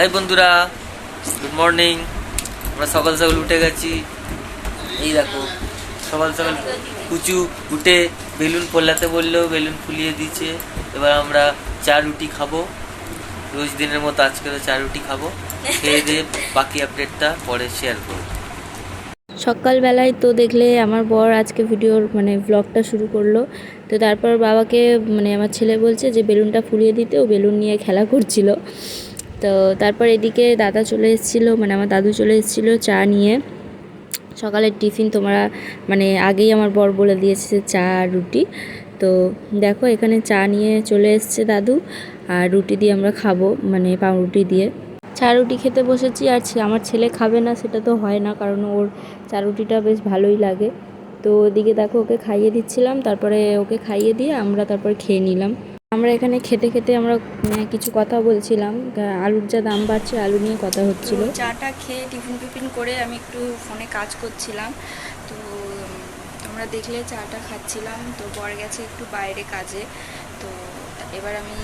High বন্ধুরা good morning আমরা সকাল সকাল উঠে গেছি। এই দেখো, সকাল সকাল কুচু উঠে বেলুন পোল্লাতে বললেও বেলুন ফুলিয়ে দিচ্ছে এবার আমরা চা রুটি খাব। রোজ দিনের মতো আজকেও চা রুটি খাব। খেয়ে দিয়ে বাকি আপডেটটা পরে শেয়ার করব। সকালবেলায় তো দেখলে আমার বর আজকে ভিডিওর মানে ব্লগটা শুরু করল। তো তারপর বাবাকে মানে আমার ছেলে বলছে যে, বেলুনটা ফুলিয়ে দিতে। ও বেলুন নিয়ে খেলা করছিল। তো তারপর এদিকে দাদা চলে এসেছিল মানে আমার দাদু চলে এসেছিল চা নিয়ে। সকালের টিফিন তোমরা মানে আগেই আমার বর বলে দিয়েছে চা রুটি। তো দেখো এখানে চা নিয়ে চলে এসছে দাদু, আর রুটি দিয়ে আমরা খাব মানে পাউরুটি দিয়ে। চা রুটি খেতে বসেছি, আর আমার ছেলে খাবে না, সেটা তো হয় না, কারণ ওর চা রুটিটা বেশ ভালোই লাগে। তো ওদিকে দেখো ওকে খাইয়ে দিচ্ছিলাম, তারপরে ওকে খাইয়ে দিয়ে আমরা তারপর খেয়ে নিলাম। আমরা এখানে খেতে খেতে আমরা কিছু কথা বলছিলাম। আলুর যা দাম বাড়ছে, আলু নিয়ে কথা হচ্ছিল। চাটা খেয়ে টিফিন টিফিন করে আমি একটু ফোনে কাজ করছিলাম। তো, তোমরা দেখলে চাটা খাচ্ছিলাম। তো বর গেছে একটু বাইরে কাজে। তো এবার আমি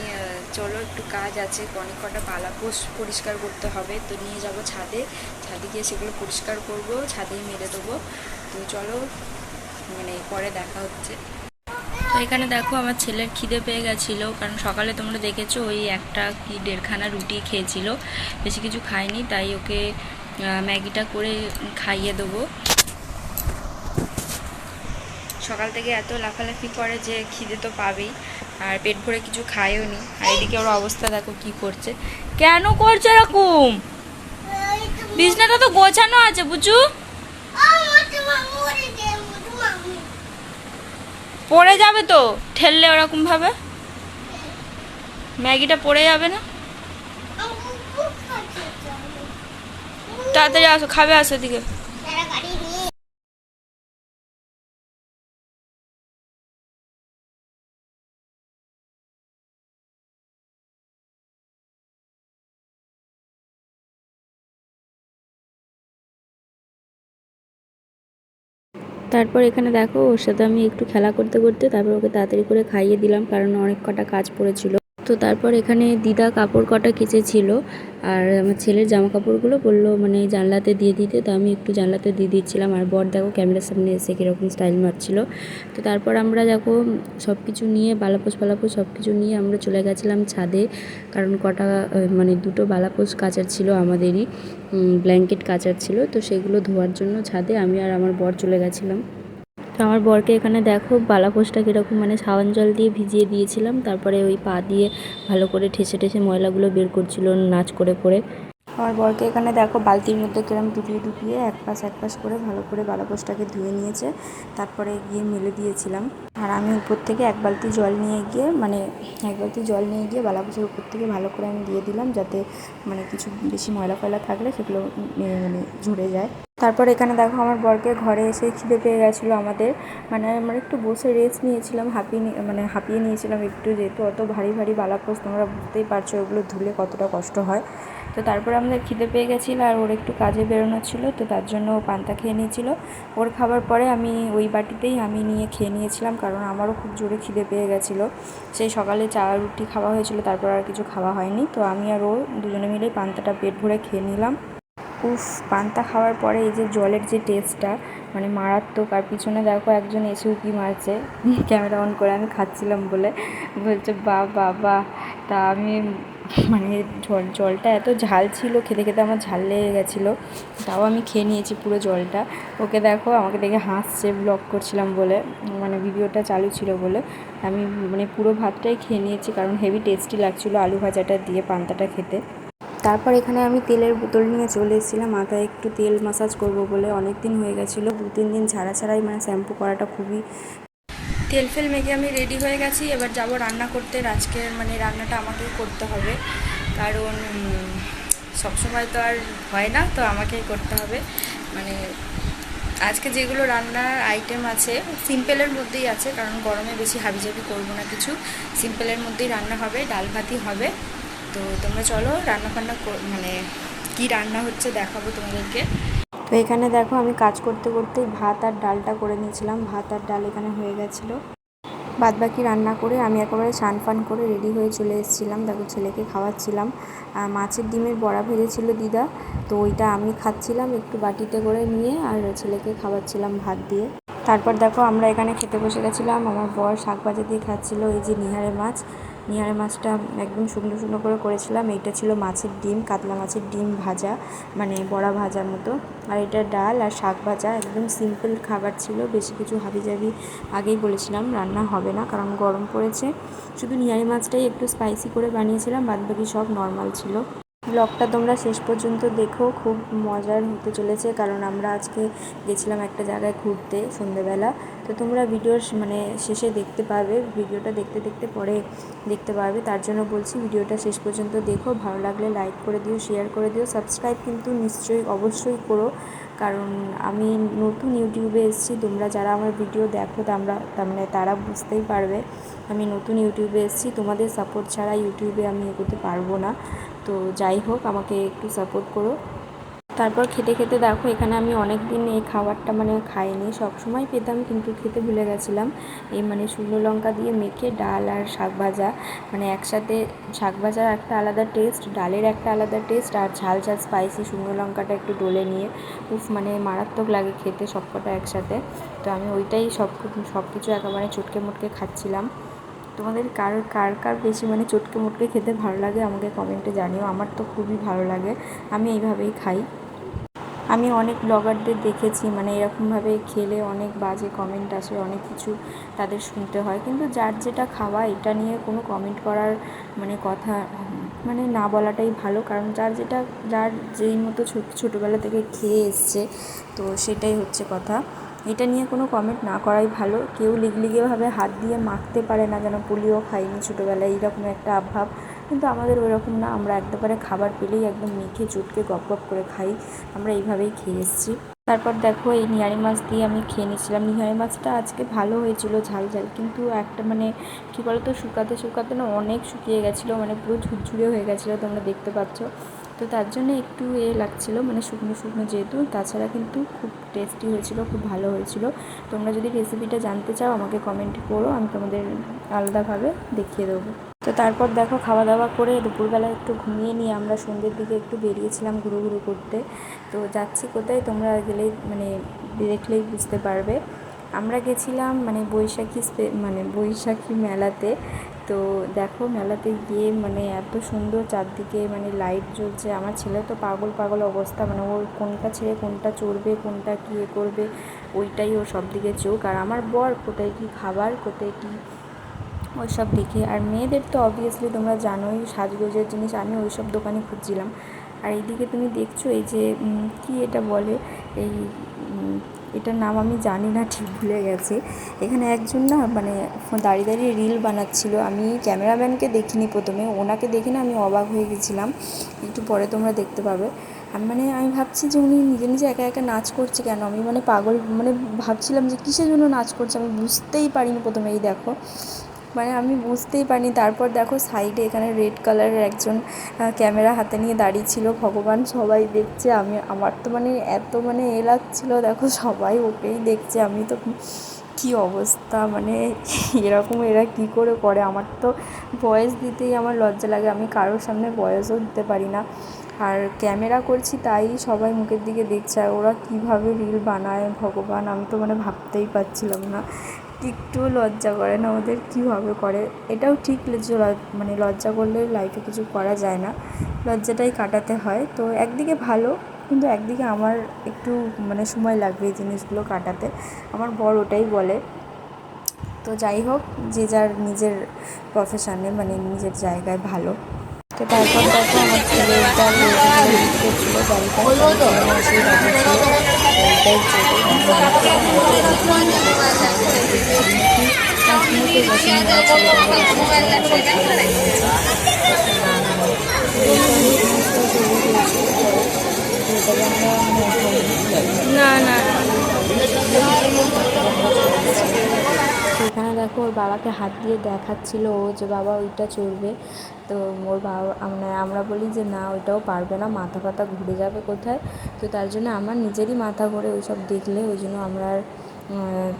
চলো একটু কাজ আছে। অনেক কটা পালাপোষ পরিষ্কার করতে হবে। তো নিয়ে যাব ছাদে। ছাদে গিয়ে সেগুলো পরিষ্কার করব, ছাদেই মেরে দেবো। তো চলো মানে পরে দেখা হচ্ছে। এখানে দেখো আমার ছেলের খিদে পেয়ে গেছিল, কারণ সকালে তোমরা দেখেছ ওই একটা কি দেড়খানা রুটি খেয়েছিল। বেশি কিছু খায়নি তাই ওকে ম্যাগিটা করে খাইয়ে দেবো। সকাল থেকে এত লাফালাফি করে যে খিদে তো পাবেই, আর পেট ভরে কিছু খায়ও নি। আর এদিকে ওর অবস্থা দেখো কি করছে। কেন করছে এরকম? বিছনাটা তো গোছানো আছে, বুঝু? পড়ে যাবে তো ঠেললে ওরকমভাবে ম্যাগিটা পড়ে যাবে না? তাড়াতাড়ি আসো খাবে আসো দিকে তারপর এখানে দেখো ওর সাথে আমি একটু খেলা করতে করতে তারপর ওকে তাড়াতাড়ি করে খাইয়ে দিলাম, কারণ অনেক কটা কাজ পড়েছিল। তো তারপর এখানে দিদা কাপড় কটা কেচেছিল, আর আমার ছেলের জামা কাপড়গুলো বলল মানে জানলাতে দিয়ে দিতে। তো আমি একটু জানলাতে দিয়ে দিচ্ছিলাম, আর বর দেখো ক্যামেরার সামনে এসে কীরকম স্টাইল মারছিল। তো তারপর আমরা দেখো সব কিছু নিয়ে বালাপোষ ফালাপোষ সব কিছু নিয়ে আমরা চলে গেছিলাম ছাদে, কারণ কটা মানে দুটো বালাপোষ কাচার ছিল আমাদেরই ব্ল্যাঙ্কেট কাচার ছিল, তো সেগুলো ধোয়ার জন্য ছাদে আমি আর আমার বর চলে গেছিলাম। তো আমার বরকে এখানে দেখো বালাপোষটা কীরকম মানে সাবান জল দিয়ে ভিজিয়ে দিয়েছিলাম, তারপরে ওই পা দিয়ে ভালো করে ঠেসে ঠেসে ময়লাগুলো বের করছিল নাচ করে করে। আমার বরকে এখানে দেখো বালতির মধ্যে কিরম ডুবিয়ে ডুবিয়ে এক পাশ এক পাশ করে ভালো করে বালাপোষটাকে ধুয়ে নিয়েছে, তারপরে গিয়ে মেলে দিয়েছিলাম। আর আমি উপর থেকে এক বালতি জল নিয়ে গিয়ে মানে এক বালতি জল নিয়ে গিয়ে বালাপোষের উপর থেকে ভালো করে আমি দিয়ে দিলাম যাতে মানে কিছু বেশি ময়লা ফয়লা থাকলে সেগুলো মানে ঝরে যায়। তারপর এখানে দেখো আমার বরকে ঘরে এসে খিদে পেয়ে গেছিল আমাদের। মানে আমরা একটু বসে রেস্ট নিয়েছিলাম, হাঁপিয়ে মানে হাঁপিয়ে নিয়েছিলাম একটু যেহেতু অত ভারী ভারী বালাপোষ তোমরা বুঝতেই পারছ ওগুলো ধুলে কতটা কষ্ট হয়। তো তারপরে আমাদের খিদে পেয়ে গেছিল আর ওর একটু কাজে বেরোনো ছিল, তো তার জন্য ও পান্তা খেয়ে নিয়েছিল। ওর খাবার পরে আমি ওই বাটিতেই আমি নিয়ে খেয়ে নিয়েছিলাম, কারণ আমারও খুব জোরে খিদে পেয়ে গেছিল। সেই সকালে চা, রুটি খাওয়া হয়েছিল, তারপর আর কিছু খাওয়া হয়নি। তো আমি আর ও দুজনে মিলেই পান্তাটা পেট ভরে খেয়ে নিলাম। উফ, পান্তা খাওয়ার পরে এই যে জলের যে টেস্টটা মানে মারাত্মক। আর পিছনে দেখো একজন এসে উকি মারছে, ক্যামেরা অন করে আমি খাচ্ছিলাম বলে। বলছে বা বাবা তা আমি মানে জল, জলটা এত ঝাল ছিল, খেতে খেতে আমার ঝাল লেগে গেছিল। তাও আমি খেয়ে নিয়েছি পুরো জলটা। ওকে দেখো, আমাকে দেখে হাসছে ব্লগ করছিলাম বলে মানে ভিডিওটা চালু ছিল বলে। আমি মানে পুরো ভাতটাই খেয়ে নিয়েছি, কারণ হেভি টেস্টি লাগছিল আলু ভাজাটা দিয়ে পান্তাটা খেতে। তারপর এখানে আমি তেলের বোতল নিয়ে চলে এসেছিলাম। মাথায় একটু তেল মাসাজ করব বলে অনেক দিন হয়ে গেছিল। দু তিন দিন ছাড়া ছাড়াই মানে শ্যাম্পু করাটা খুবই তেল ফেল মেখে আমি রেডি হয়ে গেছি। এবার যাব রান্না করতে। আজকের মানে রান্নাটা আমাকেই করতে হবে। কারণ সবসময় তো আর হয় না, তো আমাকেই করতে হবে। মানে আজকে যেগুলো রান্নার আইটেম আছে সিম্পলের মধ্যেই আছে, কারণ গরমে বেশি হাবিজাবি করব না কিছু। সিম্পলের মধ্যেই রান্না হবে, ডাল ভাতই হবে। তো তোমরা চলো রান্না ফান্না মানে কি রান্না হচ্ছে দেখাবো তোমাদেরকে। এখানে দেখো আমি কাজ করতে করতেই ভাত আর ডালটা করে নিয়েছিলাম। ভাত আর ডাল এখানে হয়ে গেছিল। বাদ বাকি রান্না করে আমি একেবারে স্নান ফান করে রেডি হয়ে চলে এসেছিলাম। দেখো ছেলেকে খাওয়াচ্ছিলাম। মাছের ডিমের বড়া ভেজেছিল দিদা। তো ওইটা আমি খাচ্ছিলাম একটু বাটিতে করে নিয়ে আর ছেলেকে খাওয়াচ্ছিলাম ভাত দিয়ে। তারপর দেখো আমরা এখানে খেতে বসে গেছিলাম। আমার বর শাক ভাজা দিয়ে খাচ্ছিলো, এই যে নিহারে মাছ। নিহারে মাছটা একদম শুকনো শুকনো করে করেছিলাম। এইটা ছিল মাছের ডিম, কাতলা মাছের ডিম ভাজা মানে বড়া ভাজার মতো। আর এটা ডাল আর শাক ভাজা, একদম সিম্পল খাবার ছিল। বেশি কিছু হাবি জাবি আগেই বলেছিলাম, রান্না হবে না কারণ গরম পড়েছে। শুধু নিহারি মাছটাই একটু স্পাইসি করে বানিয়েছিলাম, বাদবাকি সব নর্মাল ছিল। ব্লগটা তোমরা শেষ পর্যন্ত দেখো, খুব মজার হতে চলেছে, কারণ আমরা আজকে গেছিলাম একটা জায়গায় ঘুরতে সন্ধেবেলা। তো তোমরা ভিডিওর মানে শেষে দেখতে পাবে, ভিডিওটা দেখতে দেখতে পরে দেখতে পাবে। তার জন্য বলছি ভিডিওটা শেষ পর্যন্ত দেখো, ভালো লাগলে লাইক করে দিও শেয়ার করে দিও সাবস্ক্রাইব কিন্তু নিশ্চয়ই অবশ্যই করো। কারণ আমি নতুন ইউটিউবে এসেছি, তোমরা যারা আমার ভিডিও দেখো তোমরা তার মানে তারা বুঝতেই পারবে। আমি নতুন ইউটিউবে এসেছি, তোমাদের সাপোর্ট ছাড়া ইউটিউবে আমি এগোতে পারব না। তো যাই হোক, আমাকে একটু সাপোর্ট করো। তারপর খেতে খেতে দেখো, এখানে আমি অনেক দিন এই খাবারটা মানে খাইনি সব সময় পেতাম কিন্তু খেতে ভুলে গেছিলাম। এই মানে শুকনো লঙ্কা দিয়ে মেখে ডাল আর শাক ভাজা মানে একসাথে শাক ভাজার একটা আলাদা টেস্ট ডালের একটা আলাদা টেস্ট আর ঝাল ঝাল স্পাইসি শুকনো লঙ্কাটা একটু ডলে নিয়ে, উফ মানে মারাত্মক লাগে খেতে সবকটা একসাথে। তো আমি ওইটাই সব সব কিছু একেবারে চটকে মোটকে খাচ্ছিলাম। তোমাদের কার কার কার বেশি মানে চটকে মুটকে খেতে ভালো লাগে আমাকে কমেন্টে জানিও। আমার তো খুবই ভালো লাগে। আমি এইভাবেই খাই। আমি অনেক ব্লগারদের দেখেছি মানে এরকমভাবে খেলে অনেক বাজে কমেন্ট আসে, অনেক কিছু তাদের শুনতে হয়। কিন্তু যার যেটা খাওয়া, এটা নিয়ে কোনো কমেন্ট করার মানে কথা মানে না বলাটাই ভালো। কারণ যার যেটা, যার যেই মতো ছোট, ছোটোবেলা থেকে খেয়ে এসছে, তো সেটাই হচ্ছে কথা। এটা নিয়ে কোনো কমেন্ট না করাই ভালো। কেউ লিগলিগেভাবে হাত দিয়ে মাখতে পারে না যেন পুলিও খাইনি ছোটোবেলায়, এইরকম একটা আভাব কিন্তু আমাদের ওরকম না, আমরা একবারে খাবার পেলেই একদম মেখে চুটকে গপ গপ করে খাই। আমরা এইভাবেই খেয়ে এসেছি। তারপর দেখো এই নিহারি মাছ দিয়ে আমি খেয়ে নিয়েছিলাম নিহারি মাছটা আজকে ভালো হয়েছিল ঝাল ঝাল, কিন্তু একটা মানে কী বলতো, শুকাতে শুকাতে না অনেক শুকিয়ে গেছিল মানে পুরো ঝুরঝুরে হয়ে গেছিল, তোমরা দেখতে পাচ্ছ। তো তার জন্য একটু এ লাগছিল মানে শুকনো শুকনো যেহেতু, তাছাড়া কিন্তু খুব টেস্টি হয়েছিল, খুব ভালো হয়েছিল। তোমরা যদি রেসিপিটা জানতে চাও, আমাকে কমেন্ট করো, আমি তোমাদের আলাদাভাবে দেখিয়ে দেবো। তো তারপর দেখো খাওয়া দাওয়া করে দুপুরবেলা একটু ঘুমিয়ে নিয়ে আমরা সন্ধ্যের দিকে একটু বেরিয়েছিলাম ঘুরু ঘুরু করতে। তো যাচ্ছি কোথায় তোমরা গেলেই মানে দেখলেই বুঝতে পারবে। আমরা গেছিলাম মানে বৈশাখী মানে বৈশাখী মেলাতে। তো দেখো মেলাতে গিয়ে মানে এত সুন্দর চারদিকে মানে লাইট জ্বলছে। আমার ছেলে তো পাগল পাগল অবস্থা। মানে ওর কোনটা ছেড়ে কোনটা চড়বে, কোনটা কী করবে, ওইটাই ওর সব দিকে চোখ। আর আমার বর কোথায় কী খাবার, কোথায় কী ওইসব দেখে। আর মেয়েদের তো অবভিয়াসলি তোমরা জানোই সাজগোজের জিনিস। আমি ওইসব দোকানে খুঁজছিলাম। আর এইদিকে তুমি দেখছ এই যে কি এটা বলে? এই এটার নাম আমি জানি না, ঠিক ভুলে গেছে। এখানে একজন না মানে দাঁড়িয়ে দাঁড়িয়ে রিল বানাচ্ছিল। আমি ক্যামেরাম্যানকে দেখিনি প্রথমে, ওনাকে দেখে না আমি অবাক হয়ে গেছিলাম। একটু পরে তোমরা দেখতে পাবে। আমি মানে আমি ভাবছি যে উনি নিজে নিজে একা একা নাচ করছে কেন? আমি মানে পাগল মানে ভাবছিলাম যে কিসের জন্য নাচ করছে আমি বুঝতেই পারিনি প্রথমেই দেখো। মানে আমি বুঝতেই পারিনি। তারপর দেখো সাইডে এখানে রেড কালারের একজন ক্যামেরা হাতে নিয়ে দাঁড়িয়ে ছিল। ভগবান সবাই দেখছে, আমি, আমার তো মানে এত মানে এ লাগছিল, দেখো সবাই ওকেই দেখছে। আমি তো কী অবস্থা মানে এরকম এরা কী করে করে? আমার তো ভয়েস দিতেই আমার লজ্জা লাগে। আমি কারোর সামনে ভয়েসও দিতে পারি না। আর ক্যামেরা করছি তাই সবাই মুখের দিকে দেখছে। আর ওরা কীভাবে রিল বানায়, ভগবান? আমি তো মানে ভাবতেই পারছিলাম না একটুও লজ্জা করে না ওদের কীভাবে করে। এটাও ঠিক মানে লজ্জা করলে লাইফে কিছু করা যায় না। লজ্জাটাই কাটাতে হয়। তো একদিকে ভালো, কিন্তু একদিকে আমার একটু মানে সময় লাগবে এই জিনিসগুলো কাটাতে। আমার বর ওটাই বলে। তো যাই হোক, যে যার নিজের প্রফেশনে মানে নিজের জায়গায় ভালো। তো তারপর দেখো আমার ছেলে ছিল ওইটাই না না। সেখানে দেখো, ওর বাবাকে হাত দিয়ে দেখাচ্ছিল ও যে, বাবা, ওইটা চড়বে তো ওর বাবা মানে আমরা বলি যে, না, ওইটাও পারবে না, মাথা ফাথা ঘুরে যাবে কোথায়? তো তার জন্য আমার নিজেরই মাথা ঘোরে ওইসব দেখলে, ওই জন্য আমরা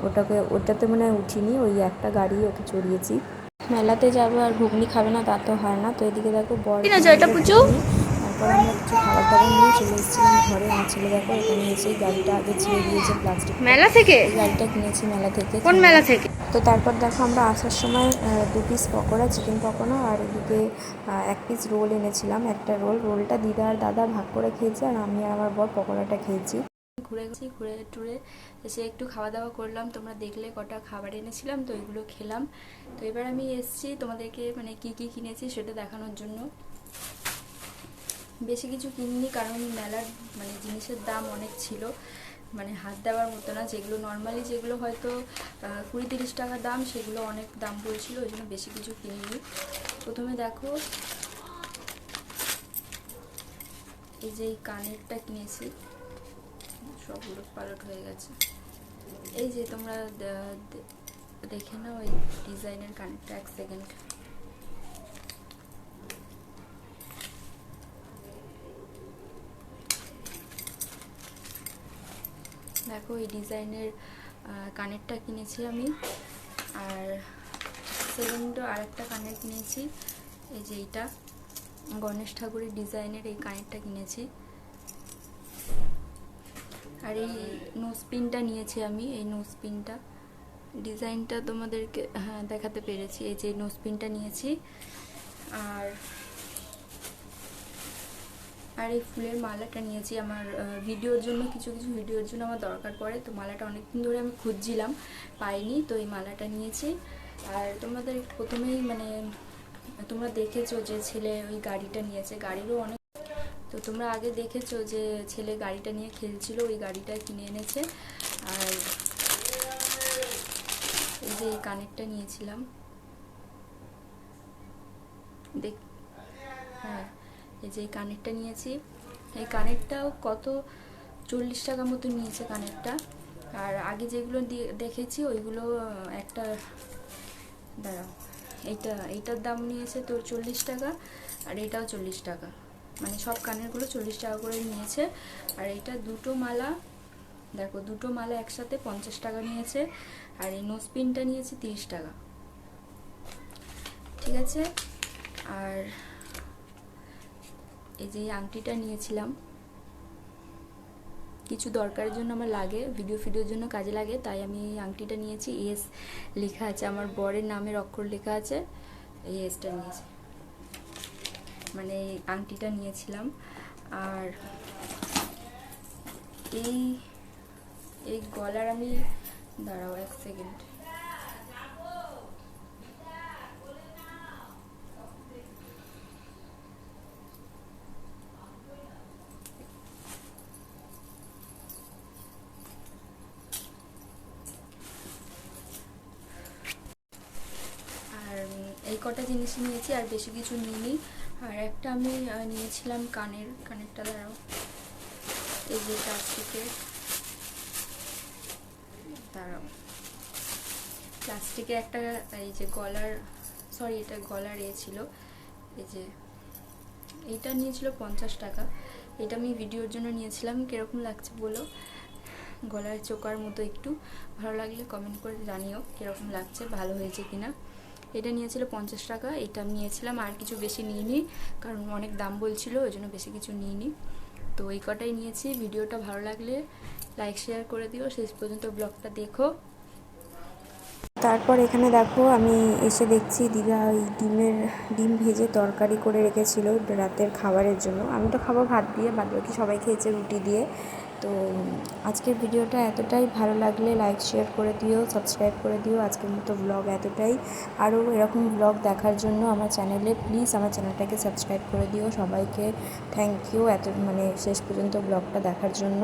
ওটাকে, ওটাতে মানে উঠিনি, ওই একটা গাড়ি ওকে চড়িয়েছি। মেলাতে যাব আর ঘুগনি খাবে না, তা তো হয় না। তো এদিকে দেখো কি এটা পুচু? তারপর আমরা কিছু খাবার দাবার নিয়ে চলে এসেছিলাম। ঘরে আমার ছেলে দেখো এখানে এসে গাড়িটা আগে ছেড়ে দিয়েছে প্লাস্টিক মেলা থেকে? গাড়িটা কিনেছি মেলা থেকে। কোন মেলা থেকে? তো তারপর দেখো আমরা আসার সময় দু পিস পকোড়া চিকেন পকোড়া আর এদিকে এক পিস রোল এনেছিলাম একটা রোল রোলটা দিদা আর দাদা ভাগ করে খেয়েছে আর আমি আর আমার বর পকোড়াটা খেয়েছি। ঘুরে গেছি ঘুরে টুরে এসে একটু খাওয়া দাওয়া করলাম। তোমরা দেখলে কটা খাবার এনেছিলাম তো এগুলো খেলাম। তো এবার আমি এসেছি তোমাদেরকে মানে কি কি কিনেছি সেটা দেখানোর জন্য। বেশি কিছু কিনিনি কারণ মেলার মানে জিনিসের দাম অনেক ছিল। মানে হাত দেওয়ার মতো না, যেগুলো নর্মালি যেগুলো হয়তো কুড়ি তিরিশ টাকা দাম, সেগুলো অনেক দাম পড়েছিল ওই জন্য বেশি কিছু কিনিনি। প্রথমে দেখো, এই যে এই কানেরটা কিনেছি সব উলট পালট হয়ে গেছে। এই যে তোমরা দেখে নাও এই ডিজাইনের কানেরটা এক সেকেন্ড দেখো, এই ডিজাইনের কানেরটা কিনেছি আমি। আর সেকেন্ড আরেকটা কানের কিনেছি। এই যে এইটা। গণেশ ঠাকুরের ডিজাইনের এই কানেরটা কিনেছি। আর এই নোজ পিনটা নিয়েছি আমি, এই নোজ পিনটা ডিজাইনটা তোমাদেরকে হ্যাঁ দেখাতে পেরেছি। এই যে নোজ পিনটা নিয়েছি। আর আর এই ফুলের মালাটা নিয়েছি আমার ভিডিওর জন্য, কিছু কিছু ভিডিওর জন্য আমার দরকার পড়ে। তো মালাটা অনেকদিন ধরে আমি খুঁজছিলাম, পাইনি, তো এই মালাটা নিয়েছি। আর তোমাদের প্রথমেই মানে তোমরা দেখেছ যে ছেলে ওই গাড়িটা নিয়েছে, গাড়িরও অনেক তো তোমরা আগে দেখেছ যে ছেলে গাড়িটা নিয়ে খেলছিল, ওই গাড়িটা কিনে এনেছে। আর এই যে এই কানেরটা নিয়েছিলাম। দেখ এই যে কানেরটা নিয়েছি, এই কানেরটাও কত চল্লিশ টাকা মতো নিয়েছে কানেরটা। আর আগে যেগুলো দেখেছি, ওইগুলো একটা, দাঁড়াও, এইটা, এইটার দাম নিয়েছে তোর চল্লিশ টাকা, আর এটাও চল্লিশ টাকা। মানে সব কানেরগুলো চল্লিশ টাকা করে নিয়েছে। আর এটা দুটো মালা, দেখো, দুটো মালা একসাথে পঞ্চাশ টাকা নিয়েছে, আর এই নোসপিনটা নিয়েছে তিরিশ টাকা। ঠিক আছে? আর এই যে আংটিটা নিয়েছিলাম। কিছু দরকারের জন্য আমার লাগে ভিডিও ফিডিওর জন্য কাজে লাগে, তাই আমি এই আংটিটা নিয়েছি। এস লেখা আছে, আমার বরের নামের অক্ষর লেখা আছে, এই এসটা নিয়েছি। মানে আংটিটা নিয়েছিলাম। আর এই এই গলার আমি, দাঁড়াও এক সেকেন্ড আর উম, এই কটা জিনিস নিয়েছি আর বেশি কিছু নিইনি। আর একটা আমি নিয়েছিলাম কানের, কানেরটা, দাঁড়াও। এই যে প্লাস্টিকের। দাঁড়াও। প্লাস্টিকের একটা, এই যে গলার সরি এটা গলার এ ছিল। এই যে, এইটা নিয়েছিল পঞ্চাশ টাকা। এটা আমি ভিডিওর জন্য নিয়েছিলাম, কীরকম লাগছে বলো? গলার চোকার মতো একটু। ভালো লাগলে কমেন্ট করে জানিও কীরকম লাগছে, ভালো হয়েছে কিনা। এটা নিয়েছিল পঞ্চাশ টাকা, এটা নিয়েছিলাম আর কিছু বেশি নিইনি, কারণ অনেক দাম বলছিল, ওই জন্য বেশি কিছু নিইনি। তো এই কটাই নিয়েছি, ভিডিওটা ভালো লাগলে লাইক, শেয়ার করে দিও। শেষ পর্যন্ত ব্লগটা দেখো। তারপর এখানে দেখো, আমি এসে দেখছি দিদা ওই ডিমের, ডিম ভেজে তরকারি করে রেখেছিল রাতের খাবারের জন্য। আমি তো খাব ভাত দিয়ে, বাদ বাকি সবাই খেয়েছে রুটি দিয়ে। তো, আজকের ভিডিওটা এতটাই। ভালো লাগলে লাইক শেয়ার করে দিও সাবস্ক্রাইব করে দিও। আজকের মতো ব্লগ এতটাই। আরও এরকম ব্লগ দেখার জন্য আমার চ্যানেলে প্লিজ আমার চ্যানেলটাকে সাবস্ক্রাইব করে দিও। সবাইকে থ্যাংক ইউ এত মানে শেষ পর্যন্ত ব্লগটা দেখার জন্য।